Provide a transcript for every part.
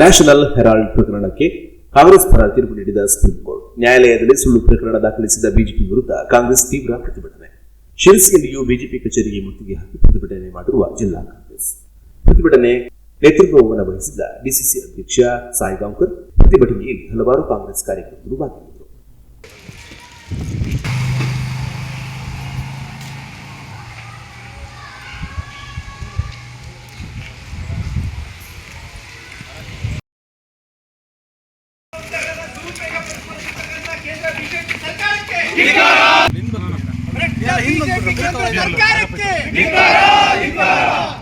National Herald ಪ್ರಕರಣಕ್ಕೆ ಕಾಂಗ್ರೆಸ್ ಪರ ತೀರ್ಪು ನೀಡಿದ ಸುಪ್ರೀಂ ಕೋರ್ಟ್. ನ್ಯಾಯಾಲಯದಲ್ಲಿ ಸುಳ್ಳು ಪ್ರಕರಣ ದಾಖಲಿಸಿದ ಬಿಜೆಪಿ ವಿರುದ್ಧ ಕಾಂಗ್ರೆಸ್ ತೀವ್ರ ಪ್ರತಿಭಟನೆ. ಶಿರಸಿಯಲ್ಲಿಯೂ ಬಿಜೆಪಿ ಕಚೇರಿಗೆ ಮುತ್ತಿಗೆ ಹಾಕಿ ಪ್ರತಿಭಟನೆ ಮಾಡಿರುವ ಜಿಲ್ಲಾ ಕಾಂಗ್ರೆಸ್. ಪ್ರತಿಭಟನೆ ನೇತೃತ್ವವನ್ನು ವಹಿಸಿದ್ದ ಡಿಸಿಸಿ ಅಧ್ಯಕ್ಷ ಸಾಯಿಗಾಂವ್ಕರ್. ಪ್ರತಿಭಟನೆಯಲ್ಲಿ ಹಲವಾರು ಕಾಂಗ್ರೆಸ್ ಕಾರ್ಯಕರ್ತರು ಭಾಗಿಯಾಗಿದ್ದರು. ಸರ್ಕಾರಕ್ಕೆ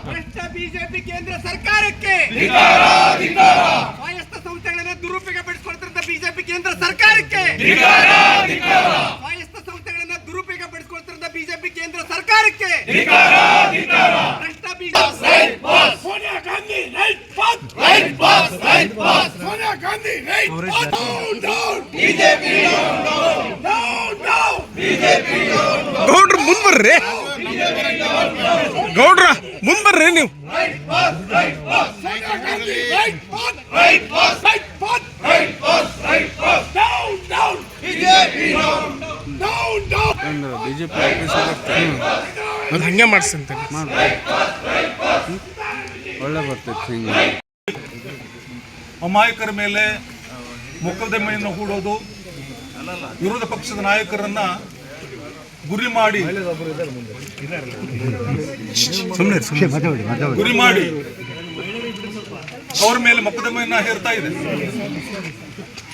ಭ್ರಷ್ಟ ಬಿಜೆಪಿ ಕೇಂದ್ರ ಸರ್ಕಾರಕ್ಕೆ ಸ್ವಾಯತ್ತ ಸಂಸ್ಥೆಗಳನ್ನ ದುರುಪಯೋಗ ಪಡಿಸ್ಕೊಳ್ತಿದ್ದ ಬಿಜೆಪಿ ಕೇಂದ್ರ ಸರ್ಕಾರಕ್ಕೆ ಸ್ವಾಯತ್ತ ಸಂಸ್ಥೆಗಳನ್ನ ದುರುಪಯೋಗ ಪಡಿಸ್ಕೊಳ್ತಿದ್ದ ಬಿಜೆಪಿ ಕೇಂದ್ರ ಸರ್ಕಾರಕ್ಕೆ ಭ್ರಷ್ಟ BJP Sonia Gandhi right path right path right path Sonia Gandhi right path down down BJP down down down ಗೌಡ್ರ ಮುಂದ್ ಬರ್ರಿ ಗೌಡ್ರ ಮುಂದ್ ಬರ್ರಿ ನೀವು Sonia Gandhi right path right path right path right path right ಗೌಡ್ರ ಡೌನ್ ಡೌನ್ ಬಿಜೆಪಿ ಅದು ಹಂಗೆ ಮಾಡಿಸ್ತಂತೆ ಒಳ್ಳೆ ಬರ್ತೈತೆ ಹಿಂಗೆ. ಅಮಾಯಕರ ಮೇಲೆ ಮೊಕದ್ದಮೆಯನ್ನು ಹೂಡೋದು ವಿರೋಧ ಪಕ್ಷದ ನಾಯಕರನ್ನ ಗುರಿ ಮಾಡಿ. ಗುರಿ ಮಾಡಿ. ಅವ್ರ ಮೇಲೆ ಮೊಕದ್ದಮೆಯನ್ನ ಹೇರ್ತಾ ಇದೆ.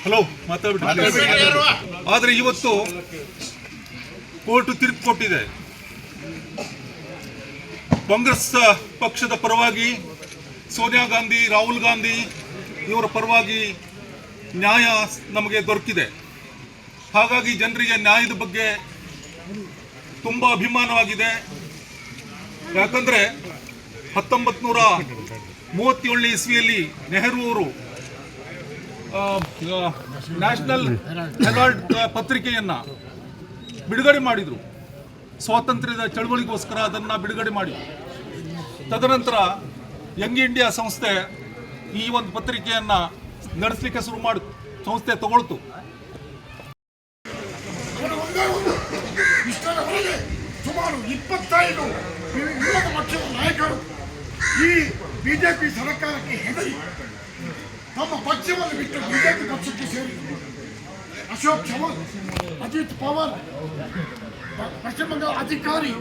ಹಲೋ ಮಾತಾಡ್ಬಿಟ್ಟು. ಆದ್ರೆ ಇವತ್ತು ಕೋರ್ಟ್ ತೀರ್ಪು ಕೊಟ್ಟಿದೆ. ಕಾಂಗ್ರೆಸ್ ಪಕ್ಷದ ಪರವಾಗಿ ಸೋನಿಯಾ ಗಾಂಧಿ ರಾಹುಲ್ ಗಾಂಧಿ ಇವರ ಪರವಾಗಿ ನ್ಯಾಯ ನಮಗೆ ದೊರಕಿದೆ. ಹಾಗಾಗಿ ಜನರಿಗೆ ನ್ಯಾಯದ ಬಗ್ಗೆ ತುಂಬ ಅಭಿಮಾನವಾಗಿದೆ. ಯಾಕಂದರೆ ಹತ್ತೊಂಬತ್ತು ನೂರ ಮೂವತ್ತೇಳನೇ ಇಸ್ವಿಯಲ್ಲಿ ನೆಹರು ಅವರು ನ್ಯಾಷನಲ್ ಹೆರಾಲ್ಡ್ ಪತ್ರಿಕೆಯನ್ನು ಬಿಡುಗಡೆ ಮಾಡಿದರು. ಸ್ವಾತಂತ್ರ್ಯದ ಚಳವಳಿಗೋಸ್ಕರ ಅದನ್ನು ಬಿಡುಗಡೆ ಮಾಡಿ ತದನಂತರ ಯಂಗ್ ಇಂಡಿಯಾ ಸಂಸ್ಥೆ ಈ ಒಂದು ಪತ್ರಿಕೆಯನ್ನು ನಡೆಸಲಿಕ್ಕೆ ಶುರು ಮಾಡಿತು ಸಂಸ್ಥೆ ತಗೊಳ್ತು. ಇಪ್ಪತ್ತೈದು ವಿರೋಧ ಪಕ್ಷದ ನಾಯಕರು. ಈ ಬಿಜೆಪಿ ಸರ್ಕಾರಕ್ಕೆ ಹೆದರಿ ತಮ್ಮ ಪಕ್ಷವನ್ನು ಬಿಟ್ಟು ಬಿಜೆಪಿ ಪಕ್ಷಕ್ಕೆ ಸೇರಿದರು ಅಶೋಕ್ ಚವಾನ್ ಅಜಿತ್ ಪವಾರ್ ಪಶ್ಚಿಮ ಬಂಗಾಳ ಅಧಿಕಾರಿ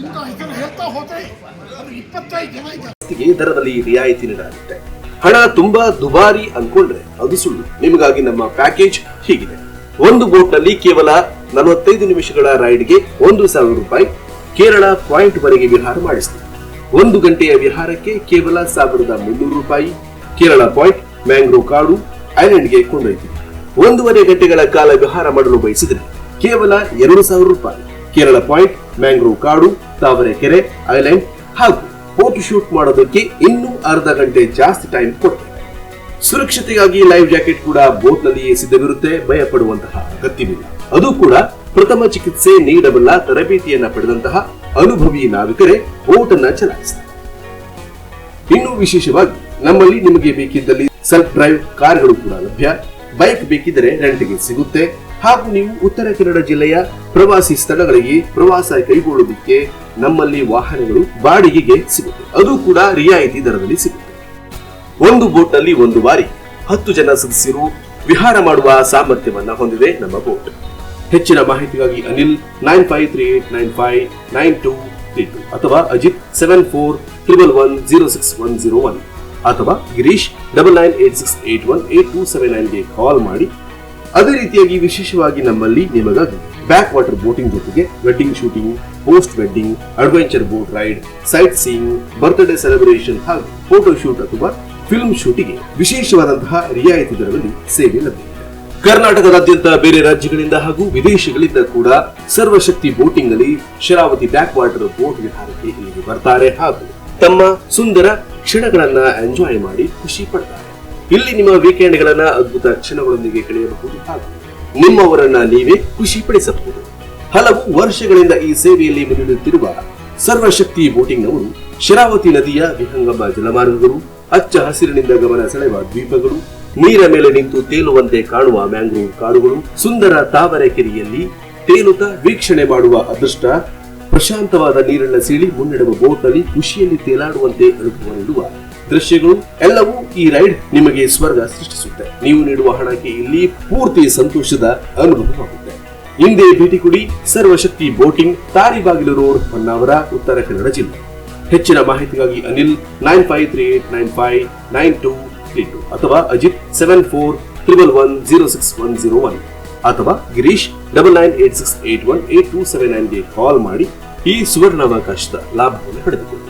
ಇಂಥ ಹೆಸರು ಹೇಳ್ತಾ ಹೋದ್ರೆ ಅದು ಇಪ್ಪತ್ತೈದು ಜನ ಇದ್ದಾರೆ. ದರದಲ್ಲಿ ರಿಯಾಯಿತಿ ನೀಡಲಾಗುತ್ತೆ. ಹಣ ತುಂಬಾ ದುಬಾರಿ ಅನ್ಕೊಂಡ್ರೆ ಅದು ಸುಳ್ಳು. ನಿಮಗಾಗಿ ನಮ್ಮ ಪ್ಯಾಕೇಜ್ ಹೀಗಿದೆ. ಒಂದು ಬೋಟ್ನಲ್ಲಿ ಕೇವಲ ನಲವತ್ತೈದು ನಿಮಿಷಗಳ ರೈಡ್ಗೆ ಒಂದು ಸಾವಿರ ರೂಪಾಯಿ ಕೇರಳ ಪಾಯಿಂಟ್ ವರೆಗೆ ವಿಹಾರ ಮಾಡಿಸಿದೆ. ಒಂದು ಗಂಟೆಯ ವಿಹಾರಕ್ಕೆ ಕೇವಲ ಸಾವಿರದ ಮುನ್ನೂರು ರೂಪಾಯಿ. ಕೇರಳ ಪಾಯಿಂಟ್, ಮ್ಯಾಂಗ್ರೋವ್ ಕಾಡು, ಐಲ್ಯಾಂಡ್ಗೆ ಕೊಂಡೊಯ್ತು ಒಂದೂವರೆ ಗಂಟೆಗಳ ಕಾಲ ವಿಹಾರ ಮಾಡಲು ಬಯಸಿದರೆ ಕೇವಲ ಎರಡು ಸಾವಿರ ರೂಪಾಯಿ. ಕೇರಳ ಪಾಯಿಂಟ್, ಮ್ಯಾಂಗ್ರೋವ್ ಕಾಡು ತಾವರೆಕೆರೆ ಐಲ್ಯಾಂಡ್ ಹಾಗೂ ಫೋಟೋ ಶೂಟ್ ಮಾಡೋದಕ್ಕೆ ಇನ್ನೂ ಅರ್ಧ ಗಂಟೆ ಜಾಸ್ತಿ ಟೈಮ್ ಕೊಡ್ತಾರೆ ಸುರಕ್ಷತೆಗಾಗಿ ಲೈಫ್ ಜಾಕೆಟ್ ಕೂಡ ಬೋಟ್ ನಲ್ಲಿಯೇ ಸಿದ್ಧವಿರುತ್ತೆ. ಭಯಪಡುವಂತಹ ಅಗತ್ಯವಿಲ್ಲ. ಅದು ಕೂಡ ಪ್ರಥಮ ಚಿಕಿತ್ಸೆ ನೀಡಬಲ್ಲ ತರಬೇತಿಯನ್ನ ಪಡೆದಂತಹ ಅನುಭವಿ ನಾವಿಕರೇ ಬೋಟ್ ಅನ್ನ ಚಲಾಯಿಸ್ತಾರೆ ಇನ್ನು ವಿಶೇಷವಾಗಿ ನಮ್ಮಲ್ಲಿ ನಿಮಗೆ ಬೇಕಿದ್ದಲ್ಲಿ ಸೆಲ್ಫ್ ಡ್ರೈವ್ ಕಾರ್ಗಳು ಕೂಡ ಲಭ್ಯ. ಬೈಕ್ ಬೇಕಿದ್ದರೆ ರೆಂಟ್ಗೆ ಸಿಗುತ್ತೆ. ಹಾಗೂ ನೀವು ಉತ್ತರ ಕನ್ನಡ ಜಿಲ್ಲೆಯ ಪ್ರವಾಸಿ ಸ್ಥಳಗಳಿಗೆ ಪ್ರವಾಸ ಕೈಗೊಳ್ಳುವುದಕ್ಕೆ ನಮ್ಮಲ್ಲಿ ವಾಹನಗಳು ಬಾಡಿಗೆಗೆ ಸಿಗುತ್ತೆ. ಅದು ಕೂಡ ರಿಯಾಯಿತಿ ದರದಲ್ಲಿ ಸಿಗುತ್ತೆ. ಒಂದು ಬೋಟ್ನಲ್ಲಿ ಒಂದು ಬಾರಿ ಹತ್ತು ಜನ ಸದಸ್ಯರು ವಿಹಾರ ಮಾಡುವ ಸಾಮರ್ಥ್ಯವನ್ನ ಹೊಂದಿದೆ ನಮ್ಮ ಬೋಟ್. ಹೆಚ್ಚಿನ ಮಾಹಿತಿಗಾಗಿ Anil nine five three eight nine five nine two three two ಅಥವಾ Ajit seven four triple one zero six one zero one ಅಥವಾ Girish double nine eight six eight one eight two seven ನೈನ್ಗೆ call ಮಾಡಿ. ಅದೇ ರೀತಿಯಾಗಿ ವಿಶೇಷವಾಗಿ ನಮ್ಮಲ್ಲಿ ನಿಮಗಾಗಿ back water boating ಜೊತೆಗೆ wedding shooting, post wedding, adventure boat ride, sightseeing, birthday celebration ಹಾಗೂ photo shoot ಅಥವಾ ಫಿಲ್ಮ್ ಶೂಟಿಗೆ ವಿಶೇಷವಾದಂತಹ ರಿಯಾಯಿತಿ ದರದಲ್ಲಿ ಸೇವೆ ಲಭ್ಯವಿದೆ ಕರ್ನಾಟಕದಾದ್ಯಂತ ಬೇರೆ ರಾಜ್ಯಗಳಿಂದ ಹಾಗೂ ವಿದೇಶಗಳಿಂದ ಕೂಡ ಸರ್ವಶಕ್ತಿ ಬೋಟಿಂಗ್ನಲ್ಲಿ ಶರಾವತಿ ಬ್ಯಾಕ್ ವಾಟರ್ ಬೋಟ್ ವಿಹಾರಕ್ಕೆ ಇಲ್ಲಿಗೆ ಬರ್ತಾರೆ ಹಾಗೂ ತಮ್ಮ ಸುಂದರ ಕ್ಷಣಗಳನ್ನ ಎಂಜಾಯ್ ಮಾಡಿ ಖುಷಿ ಪಡ್ತಾರೆ. ಇಲ್ಲಿ ನಿಮ್ಮ ವೀಕೆಂಡ್ ಗಳನ್ನ ಅದ್ಭುತ ಕ್ಷಣಗಳೊಂದಿಗೆ ಕಳೆಯಬಹುದು ಹಾಗೂ ನಿಮ್ಮವರನ್ನ ನೀವೇ ಖುಷಿ ಪಡಿಸಬಹುದು. ಹಲವು ವರ್ಷಗಳಿಂದ ಈ ಸೇವೆಯಲ್ಲಿ ಮುನ್ನಡೆಯುತ್ತಿರುವ ಸರ್ವಶಕ್ತಿ ಬೋಟಿಂಗ್ ನವರು ಶರಾವತಿ ನದಿಯ ವಿಹಂಗಮ ಜಲಮಾರ್ಗಗಳು ಹಚ್ಚ ಹಸಿರಿನಿಂದ ಗಮನ ಸೆಳೆಯುವ ದ್ವೀಪಗಳು ನೀರ ಮೇಲೆ ನಿಂತು ತೇಲುವಂತೆ ಕಾಣುವ ಮ್ಯಾಂಗ್ರೋವ್ ಕಾಡುಗಳು, ಸುಂದರ ತಾವರೆ ಕೆರೆಯಲ್ಲಿ ತೇಲುತ್ತಾ ವೀಕ್ಷಣೆ ಮಾಡುವ ಅದೃಷ್ಟ, ಪ್ರಶಾಂತವಾದ ನೀರನ್ನ ಸೀಳಿ ಮುನ್ನಡೆಯುವ ಬೋಟ್ನಲ್ಲಿ ಖುಷಿಯಲ್ಲಿ ತೇಲಾಡುವಂತೆ ಅನುಭವ ನೀಡುವ ದೃಶ್ಯಗಳು, ಎಲ್ಲವೂ ಈ ರೈಡ್ ನಿಮಗೆ ಸ್ವರ್ಗ ಸೃಷ್ಟಿಸುತ್ತೆ. ನೀವು ನೀಡುವ ಹಣಕ್ಕೆ ಇಲ್ಲಿ ಪೂರ್ತಿ ಸಂತೋಷದ ಅನುಭವವಾಗುತ್ತೆ. ಹಿಂದೆ ಭೇಟಿ ಕೊಡಿ ಸರ್ವಶಕ್ತಿ ಬೋಟಿಂಗ್, ತಾರಿಬಾಗಿಲು ರೋಡ್, ಹೊನ್ನಾವರ, ಉತ್ತರ ಕನ್ನಡ ಜಿಲ್ಲೆ. ಹೆಚ್ಚಿನ ಮಾಹಿತಿಗಾಗಿ Anil nine five nine five nine two two ಅಥವಾ Ajit seven four triple one zero six one zero one ಅಥವಾ Girish double nine eight six eight one eight two seven ನೈನ್ಗೆ call ಮಾಡಿ ಈ ಸುವರ್ಣಾವಕಾಶದ ಲಾಭವನ್ನು ಪಡೆದುಕೊಳ್ಳಿ.